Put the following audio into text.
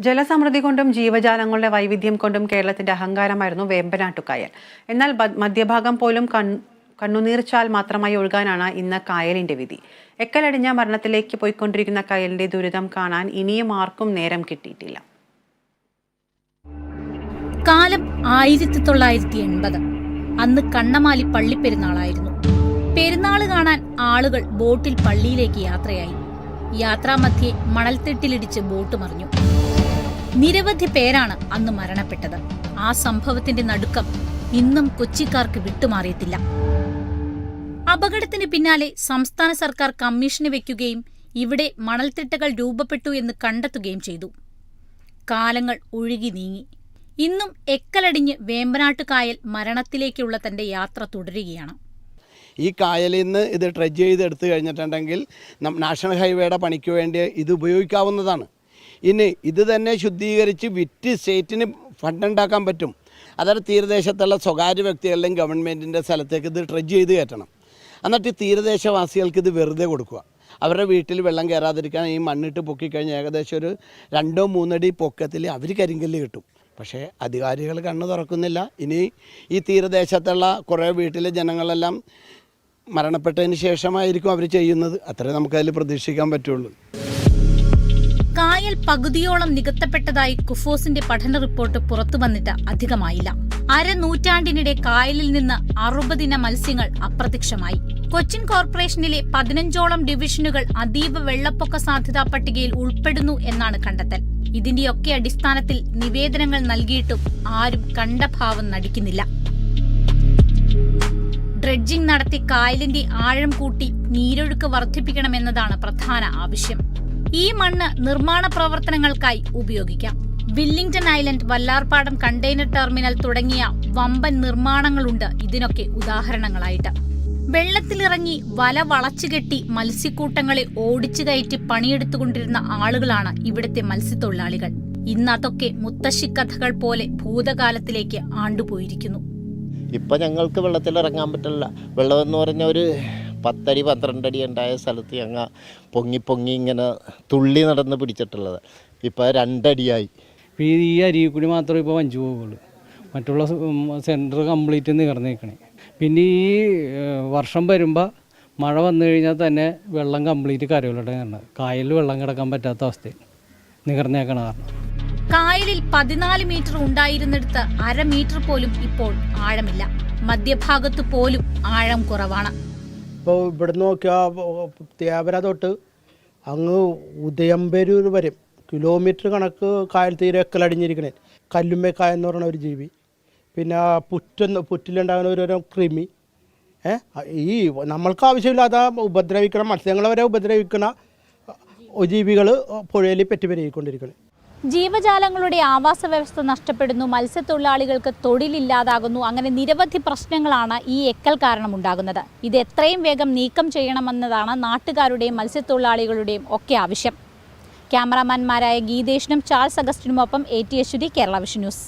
ജലസമൃദ്ധി കൊണ്ടും ജീവജാലങ്ങളുടെ വൈവിധ്യം കൊണ്ടും കേരളത്തിന്റെ അഹങ്കാരമായിരുന്നു വേമ്പനാട്ടുകായൽ. എന്നാൽ മധ്യഭാഗം പോലും കണ്ണുനീർച്ചാൽ മാത്രമായി ഒഴുകാനാണ് ഇന്ന് കായലിന്റെ വിധി. എക്കലടിഞ്ഞ മരണത്തിലേക്ക് പോയിക്കൊണ്ടിരിക്കുന്ന കായലിന്റെ ദുരിതം കാണാൻ ഇനിയും ആർക്കും നേരം കിട്ടിയിട്ടില്ല. കാലം ആയിരത്തി തൊള്ളായിരത്തി എൺപത് അന്ന് കണ്ണമാലി പള്ളിപ്പെരുന്നാളായിരുന്നു. പെരുന്നാൾ കാണാൻ ആളുകൾ ബോട്ടിൽ പള്ളിയിലേക്ക് യാത്രയായി. യാത്രാമധ്യേ മണൽത്തിട്ടിലിടിച്ച് ബോട്ട് മറിഞ്ഞു. നിരവധി പേരാണ് അന്ന് മരണപ്പെട്ടത്. ആ സംഭവത്തിന്റെ നടുക്കം ഇന്നും കൊച്ചിക്കാർക്ക് വിട്ടുമാറിയിട്ടില്ല. അപകടത്തിന് പിന്നാലെ സംസ്ഥാന സർക്കാർ കമ്മീഷന് വെക്കുകയും ഇവിടെ മണൽത്തിട്ടകൾ രൂപപ്പെട്ടു എന്ന് കണ്ടെത്തുകയും ചെയ്തു. കാലങ്ങൾ ഒഴുകി നീങ്ങി. ഇന്നും എക്കലടിഞ്ഞ് വേമ്പനാട്ട് കായൽ മരണത്തിലേക്കുള്ള തന്റെ യാത്ര തുടരുകയാണ്. ഈ കായലിൽ നിന്ന് ഇത് ട്രെഡ്ജ് ചെയ്ത് എടുത്തു കഴിഞ്ഞിട്ടുണ്ടെങ്കിൽ നാഷണൽ ഹൈവേയുടെ പണിക്ക് വേണ്ടി ഇത് ഉപയോഗിക്കാവുന്നതാണ്. ഇനി ഇത് തന്നെ ശുദ്ധീകരിച്ച് വിറ്റ് സ്റ്റേറ്റിന് ഫണ്ട് ഉണ്ടാക്കാൻ പറ്റും. അതായത് തീരദേശത്തുള്ള സ്വകാര്യ വ്യക്തികളുടെയും ഗവൺമെന്റിന്റെ സ്ഥലത്തേക്ക് ഇത് ട്രെജ് ചെയ്ത് കയറ്റണം. എന്നിട്ട് തീരദേശവാസികൾക്ക് ഇത് വെറുതെ കൊടുക്കുക. അവരുടെ വീട്ടിൽ വെള്ളം കയറാതിരിക്കാൻ ഈ മണ്ണിട്ട് പൊക്കിക്കഴിഞ്ഞാൽ ഏകദേശം ഒരു രണ്ടോ മൂന്നടി പൊക്കത്തിൽ അവർ കരിങ്കല്ല് കിട്ടും. പക്ഷേ അധികാരികൾ കണ്ണു തുറക്കുന്നില്ല. ഇനി ഈ തീരദേശത്തുള്ള കുറേ വീട്ടിലെ ജനങ്ങളെല്ലാം മരണപ്പെട്ടതിന് ശേഷമായിരിക്കും അവർ ചെയ്യുന്നത്. അത്രേ നമുക്കതിൽ പ്രതീക്ഷിക്കാൻ പറ്റുള്ളൂ. കായൽ പകുതിയോളം നികത്തപ്പെട്ടതായി കുഫോസിന്റെ പഠന റിപ്പോർട്ട് പുറത്തു വന്നിട്ട് അധികമായില്ല. അരനൂറ്റാണ്ടിനിടെ കായലിൽ നിന്ന് അറുപതിന മത്സ്യങ്ങൾ അപ്രത്യക്ഷമായി. കൊച്ചിൻ കോർപ്പറേഷനിലെ പതിനഞ്ചോളം ഡിവിഷനുകൾ അതീവ വെള്ളപ്പൊക്ക സാധ്യതാ പട്ടികയിൽ ഉൾപ്പെടുന്നു എന്നാണ് കണ്ടെത്തൽ. ഇതിന്റെയൊക്കെ അടിസ്ഥാനത്തിൽ നിവേദനങ്ങൾ നൽകിയിട്ടും ആരും കണ്ട ഭാവം നടിക്കുന്നില്ല. ഡ്രെഡ്ജിംഗ് നടത്തി കായലിന്റെ ആഴം കൂട്ടി നീരൊഴുക്ക് വർദ്ധിപ്പിക്കണമെന്നതാണ് പ്രധാന ആവശ്യം. ഈ മണ്ണ് നിർമ്മാണ പ്രവർത്തനങ്ങൾക്കായി ഉപയോഗിക്കാം. Willingdon island Vallarpadam container terminal തുടങ്ങിയ വമ്പൻ നിർമ്മാണങ്ങളുണ്ട് ഇതിനൊക്കെ ഉദാഹരണങ്ങളായിട്ട്. വെള്ളത്തിലിറങ്ങി വല വളച്ചുകെട്ടി മത്സ്യക്കൂട്ടങ്ങളെ ഓടിച്ചു കയറ്റി പണിയെടുത്തുകൊണ്ടിരുന്ന ആളുകളാണ് ഇവിടുത്തെ മത്സ്യത്തൊഴിലാളികൾ. ഇന്ന് അതൊക്കെ മുത്തശ്ശിക്കഥകൾ പോലെ ഭൂതകാലത്തിലേക്ക് ആണ്ടുപോയിരിക്കുന്നു. ഇപ്പം ഞങ്ങൾക്ക് വെള്ളത്തിൽ ഇറങ്ങാൻ പറ്റില്ല. വെള്ളം എന്ന് പറഞ്ഞ ഒരു പത്തടി പന്ത്രണ്ടടി ഉണ്ടായ സ്ഥലത്ത് ഞങ്ങൾ പൊങ്ങി പൊങ്ങി ഇങ്ങനെ തുള്ളി നടന്ന് പിടിച്ചിട്ടുള്ളത്. ഇപ്പം രണ്ടടിയായി. ഇപ്പോൾ ഈ അരി കൂടി മാത്രമേ ഇപ്പോൾ വഞ്ചു പോകുള്ളൂ മറ്റുള്ള സെന്റർ കംപ്ലീറ്റ് നികർന്നേക്കണേ. പിന്നെ ഈ വർഷം വരുമ്പോൾ മഴ വന്നു കഴിഞ്ഞാൽ തന്നെ വെള്ളം കംപ്ലീറ്റ് കരയിലോട്ട് കിടന്നത് കായലിൽ വെള്ളം കിടക്കാൻ പറ്റാത്ത അവസ്ഥ നികർന്നേക്കണ കാരണം. കായലിൽ പതിനാല് മീറ്റർ ഉണ്ടായിരുന്നിടത്ത് അര മീറ്റർ പോലും ഇപ്പോൾ ആഴമില്ല. മധ്യഭാഗത്ത് പോലും ആഴം കുറവാണ്. ഇപ്പോൾ ഇവിടെ നോക്കിയാൽ തേവര തൊട്ട് അങ്ങ് ഉദയംപേരൂർ വരും കിലോമീറ്റർ കണക്ക് കായൽ തീരെ എക്കലടിഞ്ഞിരിക്കണേ കല്ലുമ്മക്കായ എന്ന് പറയുന്ന ഒരു ജീവി. പിന്നെ പുറ്റെന്ന് പുറ്റിലുണ്ടാകുന്ന ഒരു കൃമി. ഏ ഈ നമ്മൾക്ക് ആവശ്യമില്ലാത്ത ഉപദ്രവിക്കണ മത്സ്യങ്ങളെ വരെ ഉപദ്രവിക്കണ ജീവികൾ പുഴയിൽ പെറ്റുപെരുകിക്കൊണ്ടിരിക്കണേ. ജീവജാലങ്ങളുടെ ആവാസ വ്യവസ്ഥ നഷ്ടപ്പെടുന്നു മത്സ്യത്തൊഴിലാളികൾക്ക് തൊഴിലില്ലാതാകുന്നു അങ്ങനെ നിരവധി പ്രശ്നങ്ങളാണ് ഈ എക്കൽ കാരണം ഉണ്ടാകുന്നത് ഇത് എത്രയും വേഗം നീക്കം ചെയ്യണമെന്നതാണ് നാട്ടുകാരുടെയും മത്സ്യത്തൊഴിലാളികളുടെയും ഒക്കെ ആവശ്യം. ക്യാമറാമാൻമാരായ ഗീതേഷിനും Charles അഗസ്റ്റിനുമൊപ്പം A T Yashwari Kerala vision news.